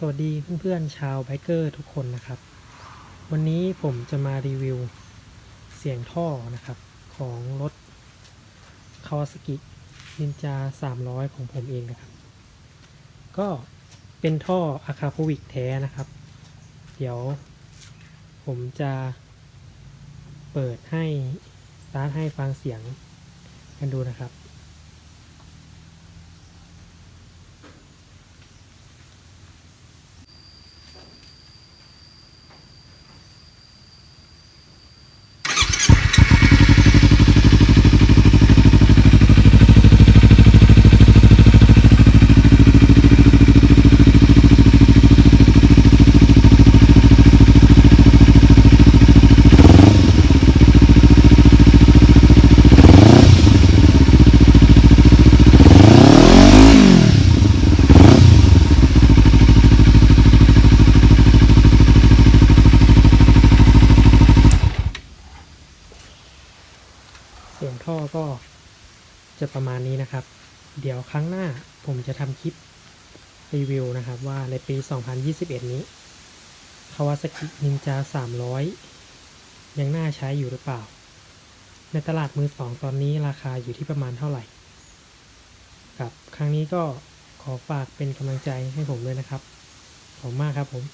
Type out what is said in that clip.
สวัสดีเพื่อนๆชาวไบเกอร์ทุกคนนะครับ วันนี้ผมจะมารีวิวเสียงท่อนะครับ ของรถ Kawasaki Ninja 300 ของผมเองนะครับ ก็เป็นท่ออะคาโ v วิกแท้นะครับ เดี๋ยวผมจะเปิดให้สตาร์ทให้ฟังเสียงกันดูนะครับ สียงท่อก็จะประมาณนี้นะครับ เดี๋ยวครั้งหน้าผมจะทำคลิปรีวิวนะครับว่าในปี 2021 นี้ Kawasaki Ninja 300 ยังน่าใช้อยู่หรือเปล่า ในตลาดมือสองตอนนี้ราคาอยู่ที่ประมาณเท่าไหร่ ครับ ครั้งนี้ก็ขอฝากเป็นกำลังใจให้ผมด้วยนะครับ ขอบคุณมากครับผม